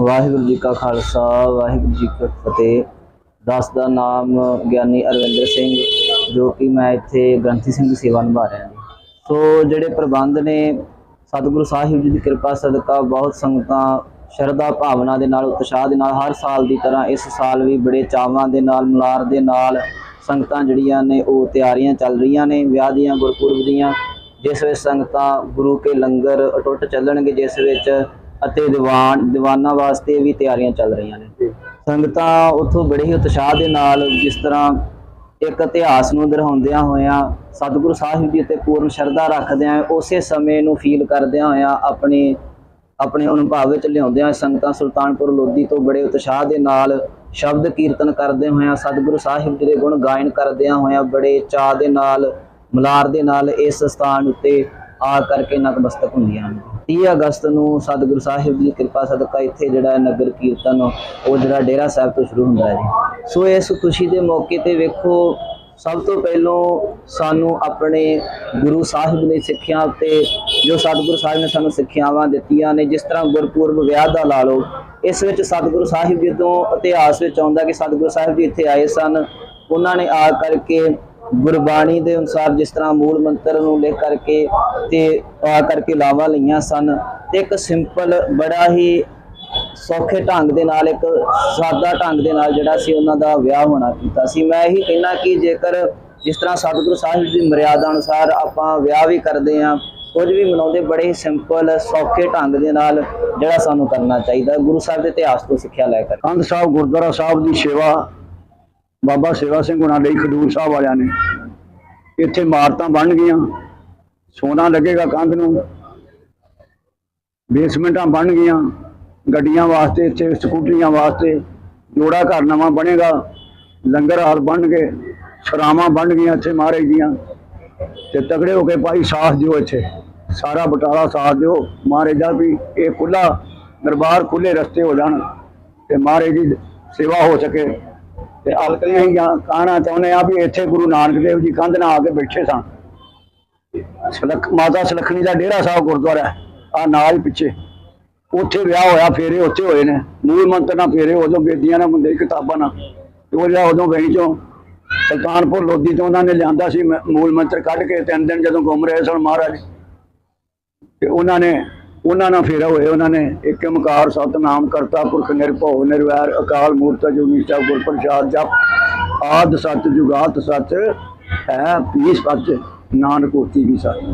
ਵਾਹਿਗੁਰੂ ਜੀ ਕਾ ਖਾਲਸਾ, ਵਾਹਿਗੁਰੂ ਜੀ ਕੀ ਫਤਿਹ। ਦਾਸ ਦਾ ਨਾਮ ਗਿਆਨੀ ਅਰਵਿੰਦਰ ਸਿੰਘ, ਜੋ ਕਿ ਮੈਂ ਇੱਥੇ ਗ੍ਰੰਥੀ ਸਿੰਘ ਦੀ ਸੇਵਾ ਨਿਭਾ ਰਿਹਾ ਹਾਂ। ਸੋ ਜਿਹੜੇ ਪ੍ਰਬੰਧ ਨੇ, ਸਤਿਗੁਰੂ ਸਾਹਿਬ ਜੀ ਦੀ ਕਿਰਪਾ, ਸਦਕਾ, ਬਹੁਤ ਸੰਗਤਾਂ ਸ਼ਰਧਾ ਭਾਵਨਾ ਦੇ ਨਾਲ, ਉਤਸ਼ਾਹ ਦੇ ਨਾਲ, ਹਰ ਸਾਲ ਦੀ ਤਰ੍ਹਾਂ ਇਸ ਸਾਲ ਵੀ ਬੜੇ ਚਾਵਾਂ ਦੇ ਨਾਲ, ਮਲਾਰ ਦੇ ਨਾਲ ਸੰਗਤਾਂ ਜਿਹੜੀਆਂ ਨੇ, ਉਹ ਤਿਆਰੀਆਂ ਚੱਲ ਰਹੀਆਂ ਨੇ, ਵਿਆਹ ਦੀਆਂ, ਗੁਰਪੁਰਬ ਦੀਆਂ। ਜਿਸ ਵਿੱਚ ਸੰਗਤਾਂ ਗੁਰੂ ਕੇ ਲੰਗਰ ਅਟੁੱਟ ਚੱਲਣਗੇ, ਜਿਸ ਵਿੱਚ ਅਤੇ ਦੀਵਾਨ ਦੀਵਾਨਾਂ ਵਾਸਤੇ ਵੀ ਤਿਆਰੀਆਂ ਚੱਲ ਰਹੀਆਂ ਨੇ। ਸੰਗਤਾਂ ਉੱਥੋਂ ਬੜੇ ਹੀ ਉਤਸ਼ਾਹ ਦੇ ਨਾਲ ਜਿਸ ਤਰ੍ਹਾਂ ਇੱਕ ਇਤਿਹਾਸ ਨੂੰ ਦਰਸਾਉਂਦਿਆਂ ਹੋਇਆਂ ਸਤਿਗੁਰੂ ਸਾਹਿਬ ਜੀ ਤੇ ਪੂਰਨ ਸ਼ਰਧਾ ਰੱਖਦਿਆਂ ਉਸੇ ਸਮੇਂ ਨੂੰ ਫੀਲ ਕਰਦਿਆਂ ਹੋਇਆਂ ਆਪਣੀ ਆਪਣੇ ਅਨੁਭਵ ਵਿੱਚ ਲਿਆਉਂਦਿਆਂ ਸੰਗਤਾਂ ਸੁਲਤਾਨਪੁਰ ਲੋਧੀ ਤੋਂ ਬੜੇ ਉਤਸ਼ਾਹ ਦੇ ਨਾਲ ਸ਼ਬਦ ਕੀਰਤਨ ਕਰਦੇ ਹੋਇਆਂ ਸਤਿਗੁਰੂ ਸਾਹਿਬ ਜੀ ਦੇ ਗੁਣ ਗਾਇਨ ਕਰਦਿਆਂ ਹੋਇਆਂ ਬੜੇ ਚਾਅ ਦੇ ਨਾਲ ਮਲਾਰ ਦੇ ਨਾਲ ਇਸ ਸਥਾਨ ਉੱਤੇ ਆ ਕਰਕੇ ਨਤਮਸਤਕ ਹੁੰਦੀਆਂ ਹਨ 30 ਅਗਸਤ ਨੂੰ ਸਤਿਗੁਰੂ ਸਾਹਿਬ ਦੀ ਕਿਰਪਾ ਸਦਕਾ ਇੱਥੇ ਜਿਹੜਾ ਨਗਰ ਕੀਰਤਨ, ਉਹ ਜਿਹੜਾ ਡੇਰਾ ਸਾਹਿਬ ਤੋਂ ਸ਼ੁਰੂ ਹੁੰਦਾ ਹੈ ਸੋ ਇਸ ਖੁਸ਼ੀ ਦੇ ਮੌਕੇ ਤੇ ਵੇਖੋ, ਸਭ ਤੋਂ ਪਹਿਲੋਂ ਸਾਨੂੰ ਆਪਣੇ ਗੁਰੂ ਸਾਹਿਬ ਨੇ ਸਿੱਖਿਆ ਉੱਤੇ, ਜੋ ਸਤਿਗੁਰੂ ਸਾਹਿਬ ਨੇ ਸਾਨੂੰ ਸਿੱਖਿਆਵਾਂ ਦਿੱਤੀਆਂ ਨੇ, ਜਿਸ ਤਰ੍ਹਾਂ ਗੁਰਪੁਰਬ ਵਿਆਹ ਦਾ ਲਾ ਲਓ, ਇਸ ਵਿੱਚ ਸਤਿਗੁਰੂ ਸਾਹਿਬ ਜੀ ਤੋਂ ਇਤਿਹਾਸ ਵਿੱਚ ਆਉਂਦਾ ਕਿ ਸਤਿਗੁਰੂ ਸਾਹਿਬ ਜੀ ਇੱਥੇ ਆਏ ਸਨ, ਉਹਨਾਂ ਨੇ ਆ ਕਰਕੇ ਗੁਰਬਾਣੀ ਦੇ ਅਨੁਸਾਰ ਜਿਸ ਤਰ੍ਹਾਂ ਮੂਲ ਮੰਤਰ ਨੂੰ ਲਿਖ ਕਰਕੇ ਤੇ ਆ ਕਰਕੇ ਲਾਵਾਂ ਲਈਆਂ ਸਨ ਤੇ ਇੱਕ ਸਿੰਪਲ ਬੜਾ ਹੀ ਸੌਖੇ ਢੰਗ ਦੇ ਨਾਲ, ਇੱਕ ਸਾਦਾ ਢੰਗ ਦੇ ਨਾਲ ਜਿਹੜਾ ਸੀ ਉਹਨਾਂ ਦਾ ਵਿਆਹ ਹੋਣਾ ਕੀਤਾ ਸੀ। ਮੈਂ ਇਹੀ ਕਹਿਣਾ ਕਿ ਜੇਕਰ ਜਿਸ ਤਰ੍ਹਾਂ ਸਤਿਗੁਰੂ ਸਾਹਿਬ ਦੀ ਮਰਿਆਦਾ ਅਨੁਸਾਰ ਆਪਾਂ ਵਿਆਹ ਵੀ ਕਰਦੇ ਆਂ ਕੁਝ ਵੀ ਮਨਾਉਂਦੇ, ਬੜੇ ਹੀ ਸਿੰਪਲ, ਸੌਖੇ ਢੰਗ ਦੇ ਨਾਲ ਜਿਹੜਾ ਸਾਨੂੰ ਕਰਨਾ ਚਾਹੀਦਾ, ਗੁਰੂ ਸਾਹਿਬ ਦੇ ਇਤਿਹਾਸ ਤੋਂ ਸਿੱਖਿਆ ਲੈ ਕਰ ਕੰਧ ਸਾਹਿਬ, ਗੁਰਦੁਆਰਾ ਸਾਹਿਬ ਦੀ ਸੇਵਾ ਬਾਬਾ ਸੇਵਾ ਸਿੰਘ ਹੁਣਾਂ ਲਈ ਖਡੂਰ ਸਾਹਿਬ ਵਾਲਿਆਂ ਨੇ। ਇੱਥੇ ਇਮਾਰਤਾਂ ਬਣ ਗਈਆਂ, ਸੋਨਾ ਲੱਗੇਗਾ ਕੰਧ ਨੂੰ। ਬੇਸਮੈਂਟਾਂ ਬਣ ਗਈਆਂ, ਗੱਡੀਆਂ ਵਾਸਤੇ, ਇੱਥੇ ਸਕੂਟਰੀਆਂ ਵਾਸਤੇ, ਜੋੜਾ ਘਰ ਨਵਾਂ ਬਣੇਗਾ, ਲੰਗਰ ਹਾਲ ਬਣ ਗਏ ਸਰਾਵਾਂ ਬਣ ਗਈਆਂ ਇੱਥੇ ਮਹਾਰਾਜ ਦੀਆਂ। ਤੇ ਤਗੜੇ ਹੋ ਕੇ ਭਾਈ ਸਾਥ ਦਿਓ ਇੱਥੇ, ਸਾਰਾ ਬਟਾਲਾ ਸਾਥ ਦਿਓ। ਮਹਾਰਾਜ ਦਾ ਵੀ ਇਹ ਖੁੱਲਾ ਦਰਬਾਰ ਖੁੱਲੇ ਰਸਤੇ ਹੋ ਜਾਣ ਤੇ ਮਹਾਰਾਜ ਦੀ ਸੇਵਾ ਹੋ ਸਕੇ। ਤੇ ਅਲਕਲੀਆਂ ਹੀ ਕਹਿਣਾ ਚਾਹੁੰਦੇ ਆ ਵੀ ਇੱਥੇ ਗੁਰੂ ਨਾਨਕ ਦੇਵ ਜੀ ਕੰਧ ਨਾਲ ਆ ਕੇ ਬੈਠੇ ਸਨ ਸਲਖ ਮਾਤਾ ਸਲਖਣੀ ਦਾ ਡੇਰਾ ਸਾਹਿਬ ਗੁਰਦੁਆਰਾ ਆ ਨਾਲ ਪਿੱਛੇ। ਉੱਥੇ ਵਿਆਹ ਹੋਇਆ, ਫੇਰੇ ਉੱਥੇ ਹੋਏ ਨੇ। ਮੂਲ ਮੰਤਰ ਨਾਲ ਫੇਰੇ ਉਦੋਂ ਬੇਦੀਆਂ ਨਾਲ ਹੁੰਦੇ ਕਿਤਾਬਾਂ ਨਾਲ। ਤੇ ਉਹ ਜਿਹੜਾ ਉਦੋਂ ਗਈ ਚੋਂ ਸੁਲਤਾਨਪੁਰ ਲੋਧੀ ਤੋਂ ਉਹਨਾਂ ਨੇ ਲਿਆਂਦਾ ਸੀ ਮੂਲ ਮੰਤਰ ਕੱਢ ਕੇ, ਤਿੰਨ ਦਿਨ ਜਦੋਂ ਗੁੰਮ ਰਹੇ ਸਨ ਮਹਾਰਾਜ। ਤੇ ਉਹਨਾਂ ਨੇ ਉਹਨਾਂ ਨਾਲ ਫੇਰਾ ਹੋਏ ਉਹਨਾਂ ਨੇ। ਇੱਕ ਓਮਕਾਰ ਸਤਨਾਮ ਕਰਤਾ ਪੁਰਖ ਨਿਰਭਉ ਨਿਰਵੈਰ ਅਕਾਲ ਮੂਰਤ ਜੁਗੀ ਸਭ ਗੁਰ ਪ੍ਰਸਾਦ ਜਪ। ਆਦ ਸੱਚ ਜੁਗਾਤ ਸੱਚ ਹੈ ਪੀਸ ਸੱਚ ਨਾਨਕ ਹੋਤੀ ਵੀ ਸੱਚ